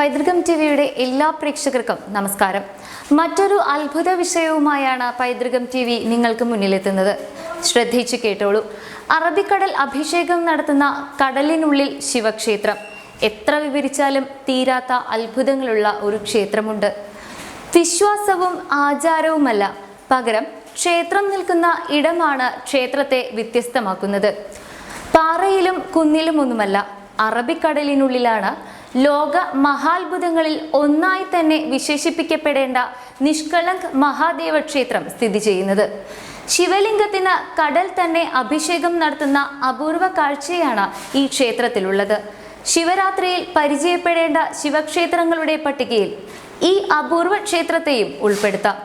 പൈതൃകം ടി വിയുടെ എല്ലാ പ്രേക്ഷകർക്കും നമസ്കാരം. മറ്റൊരു അത്ഭുത വിഷയവുമായാണ് പൈതൃകം ടി വി നിങ്ങൾക്ക് മുന്നിലെത്തുന്നത്. ശ്രദ്ധിച്ചു കേട്ടോളൂ. അറബിക്കടൽ അഭിഷേകം നടത്തുന്ന കടലിനുള്ളിൽ ശിവക്ഷേത്രം. എത്ര വിവരിച്ചാലും തീരാത്ത അത്ഭുതങ്ങളുള്ള ഒരു ക്ഷേത്രമുണ്ട്. വിശ്വാസവും ആചാരവുമല്ല. പകരം ക്ഷേത്രം നിൽക്കുന്ന ഇടമാണ് ക്ഷേത്രത്തെ വ്യത്യസ്തമാക്കുന്നത്. പാറയിലും കുന്നിലും ഒന്നുമല്ല അറബിക്കടലിനുള്ളിലാണ് ലോക മഹാത്ഭുതങ്ങളിൽ ഒന്നായി തന്നെ വിശേഷിപ്പിക്കപ്പെടേണ്ട നിഷ്കളങ്ക് മഹാദേവ ക്ഷേത്രം സ്ഥിതി ചെയ്യുന്നത്. ശിവലിംഗത്തിന് കടൽ തന്നെ അഭിഷേകം നടത്തുന്ന അപൂർവ കാഴ്ചയാണ് ഈ ക്ഷേത്രത്തിലുള്ളത്. ശിവരാത്രിയിൽ പരിചയപ്പെടേണ്ട ശിവക്ഷേത്രങ്ങളുടെ പട്ടികയിൽ ഈ അപൂർവ ക്ഷേത്രത്തെയും ഉൾപ്പെടുത്താം.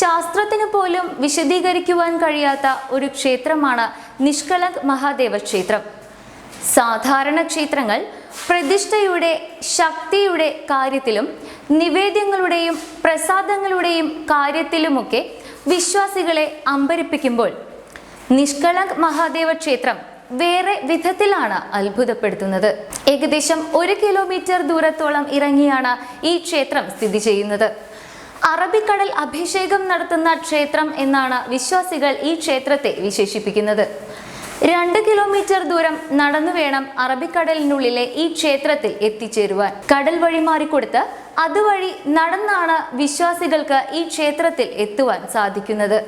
ശാസ്ത്രത്തിന് പോലും വിശദീകരിക്കുവാൻ കഴിയാത്ത ഒരു ക്ഷേത്രമാണ് നിഷ്കളങ്ക് മഹാദേവ ക്ഷേത്രം സാധാരണ ക്ഷേത്രങ്ങൾ പ്രതിഷ്ഠയുടെ ശക്തിയുടെ കാര്യത്തിലും നിവേദ്യങ്ങളുടെയും പ്രസാദങ്ങളുടെയും കാര്യത്തിലുമൊക്കെ വിശ്വാസികളെ അമ്പരിപ്പിക്കുമ്പോൾ നിഷ്കളങ്ക് മഹാദേവ ക്ഷേത്രം വേറെ വിധത്തിലാണ് അത്ഭുതപ്പെടുത്തുന്നത്. ഏകദേശം ഒരു കിലോമീറ്റർ ദൂരത്തോളം ഇറങ്ങിയാണ് ഈ ക്ഷേത്രം സ്ഥിതി ചെയ്യുന്നത്. അറബിക്കടൽ അഭിഷേകം നടത്തുന്ന ക്ഷേത്രം എന്നാണ് വിശ്വാസികൾ ഈ ക്ഷേത്രത്തെ വിശേഷിപ്പിക്കുന്നത്. രണ്ട് കിലോമീറ്റർ ദൂരം നടന്നു വേണം അറബിക്കടലിനുള്ളിലെ ഈ ക്ഷേത്രത്തിൽ എത്തിച്ചേരുവാൻ. കടൽ വഴി മാറിക്കൊടുത്ത് അതുവഴി നടന്നാണ് വിശ്വാസികൾക്ക് ഈ ക്ഷേത്രത്തിൽ എത്തുവാൻ സാധിക്കുന്നത്.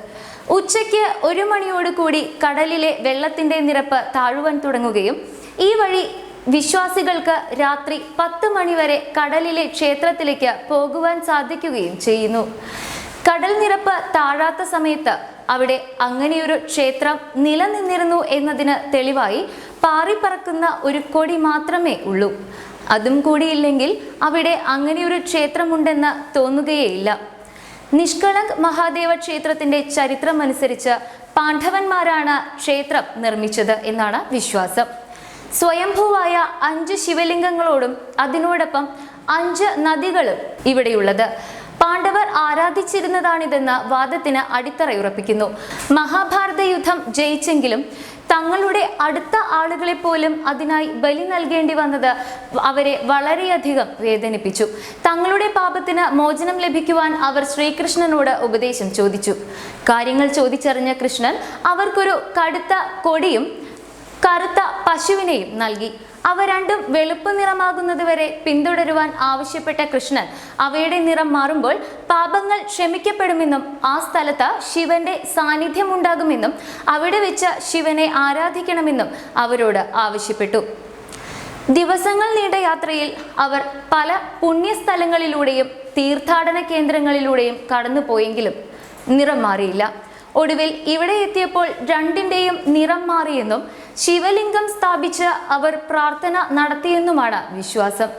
ഉച്ചയ്ക്ക് ഒരു മണിയോട് കൂടി കടലിലെ വെള്ളത്തിന്റെ നിരപ്പ് താഴുവാൻ തുടങ്ങുകയും ഈ വഴി വിശ്വാസികൾക്ക് രാത്രി പത്ത് മണിവരെ കടലിലെ ക്ഷേത്രത്തിലേക്ക് പോകുവാൻ സാധിക്കുകയും ചെയ്യുന്നു. കടൽ നിരപ്പ് താഴാത്ത സമയത്ത് അവിടെ അങ്ങനെയൊരു ക്ഷേത്രം നിലനിന്നിരുന്നു എന്നതിന് തെളിവായി പാറിപ്പറക്കുന്ന ഒരു കൊടി മാത്രമേ ഉള്ളൂ. അതും കൂടിയില്ലെങ്കിൽ അവിടെ അങ്ങനെയൊരു ക്ഷേത്രമുണ്ടെന്ന് തോന്നുകയേയില്ല. നിഷ്കളങ്ക് മഹാദേവ ക്ഷേത്രത്തിന്റെ ചരിത്രമനുസരിച്ച് പാണ്ഡവന്മാരാണ് ക്ഷേത്രം നിർമ്മിച്ചത് എന്നാണ് വിശ്വാസം. സ്വയംഭൂവായ അഞ്ച് ശിവലിംഗങ്ങളോടും അതിനോടൊപ്പം അഞ്ച് നദികളും ഇവിടെയുള്ളത്. പാണ്ഡവർ ആരാധിച്ചിരുന്നതാണിതെന്ന് വാദത്തിന് അടിത്തറയുറപ്പിക്കുന്നു. മഹാഭാരത യുദ്ധം ജയിച്ചെങ്കിലും തങ്ങളുടെ അടുത്ത ആളുകളെ പോലും അതിനായി ബലി നൽകേണ്ടി വന്നത് അവരെ വളരെയധികം വേദനിപ്പിച്ചു. തങ്ങളുടെ പാപത്തിന് മോചനം ലഭിക്കുവാൻ അവർ ശ്രീകൃഷ്ണനോട് ഉപദേശം ചോദിച്ചു. കാര്യങ്ങൾ ചോദിച്ചറിഞ്ഞ കൃഷ്ണൻ അവർക്കൊരു കടുത്ത കൊടിയും കറുത്ത പശുവിനെയും നൽകി. അവ രണ്ടും വെളുപ്പ് നിറമാകുന്നതുവരെ പിന്തുടരുവാൻ ആവശ്യപ്പെട്ട കൃഷ്ണൻ അവയുടെ നിറം മാറുമ്പോൾ പാപങ്ങൾ ക്ഷമിക്കപ്പെടുമെന്നും ആ സ്ഥലത്ത് ശിവന്റെ സാന്നിധ്യമുണ്ടാകുമെന്നും അവിടെ വെച്ച് ശിവനെ ആരാധിക്കണമെന്നും അവരോട് ആവശ്യപ്പെട്ടു. ദിവസങ്ങൾ നീണ്ട യാത്രയിൽ അവർ പല പുണ്യസ്ഥലങ്ങളിലൂടെയും തീർത്ഥാടന കേന്ദ്രങ്ങളിലൂടെയും കടന്നുപോയെങ്കിലും നിറം മാറിയില്ല. ഒടുവിൽ ഇവിടെ എത്തിയപ്പോൾ രണ്ടിന്റെയും നിറം മാറിയെന്നും ശിവലിംഗം സ്ഥാപിച്ച് അവർ പ്രാർത്ഥന നടത്തിയെന്നുമാണ് വിശ്വാസം.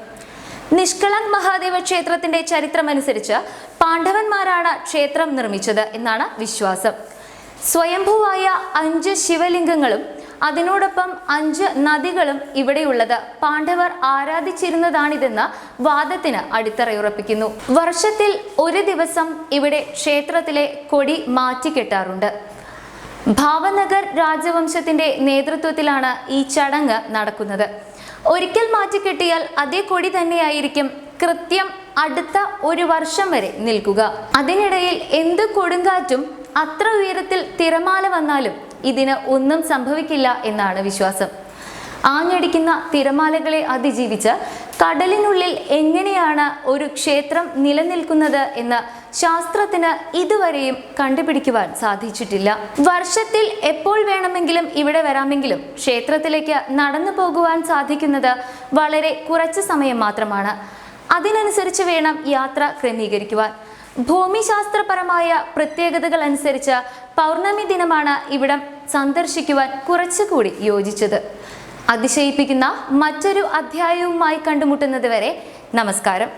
നിഷ്കളങ്ക് മഹാദേവ ക്ഷേത്രത്തിന്റെ ചരിത്രമനുസരിച്ച് പാണ്ഡവന്മാരാണ് ക്ഷേത്രം നിർമ്മിച്ചത് എന്നാണ് വിശ്വാസം. സ്വയംഭുവായ അഞ്ച് ശിവലിംഗങ്ങളും അതിനോടൊപ്പം അഞ്ച് നദികളും ഇവിടെയുള്ളത്. പാണ്ഡവർ ആരാധിച്ചിരുന്നതാണിതെന്ന് വാദത്തിന് അടിത്തറയുറപ്പിക്കുന്നു. വർഷത്തിൽ ഒരു ദിവസം ഇവിടെ ക്ഷേത്രത്തിലെ കൊടി മാറ്റിക്കെട്ടാറുണ്ട് ഭാവനഗർ രാജവംശത്തിന്റെ നേതൃത്വത്തിലാണ് ഈ ചടങ്ങ് നടക്കുന്നത്. ഒരിക്കൽ മാറ്റിക്കെട്ടിയാൽ അതേ കൊടി തന്നെയായിരിക്കും കൃത്യം അടുത്ത ഒരു വർഷം വരെ നിൽക്കുക. അതിനിടയിൽ എന്ത് കൊടുങ്കാറ്റും അത്ര ഉയരത്തിൽ തിരമാല വന്നാലും ഇതിന് ഒന്നും സംഭവിക്കില്ല എന്നാണ് വിശ്വാസം. ആഞ്ഞടിക്കുന്ന തിരമാലകളെ അതിജീവിച്ച് കടലിനുള്ളിൽ എങ്ങനെയാണ് ഒരു ക്ഷേത്രം നിലനിൽക്കുന്നത് എന്ന് ശാസ്ത്രത്തിന് ഇതുവരെയും കണ്ടുപിടിക്കുവാൻ സാധിച്ചിട്ടില്ല. വർഷത്തിൽ എപ്പോൾ വേണമെങ്കിലും ഇവിടെ വരാമെങ്കിലും ക്ഷേത്രത്തിലേക്ക് നടന്നു പോകുവാൻ സാധിക്കുന്നത് വളരെ കുറച്ച് സമയം മാത്രമാണ്. അതിനനുസരിച്ച് വേണം യാത്ര ക്രമീകരിക്കുവാൻ. ഭൂമിശാസ്ത്രപരമായ പ്രത്യേകതകൾ അനുസരിച്ച് പൗർണമി ദിനമാണ് ഇവിടം സന്ദർശിക്കുവാൻ കുറച്ചുകൂടി യോജിച്ചത്. അതിശയിപ്പിക്കുന്ന മറ്റൊരു അധ്യായവുമായി കണ്ടുമുട്ടുന്നത് വരെ നമസ്കാരം.